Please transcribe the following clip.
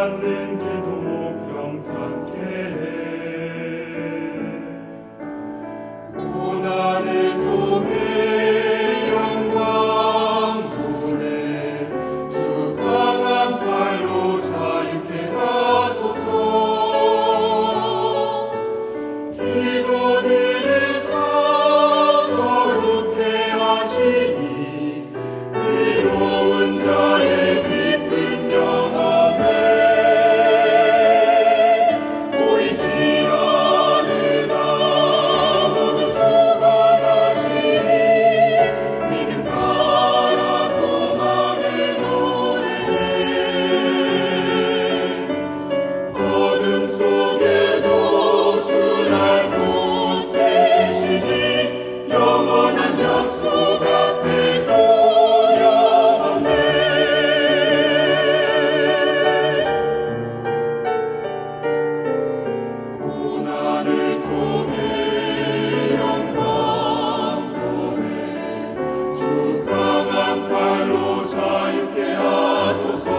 Sternen gedoben. 자유케 하소서.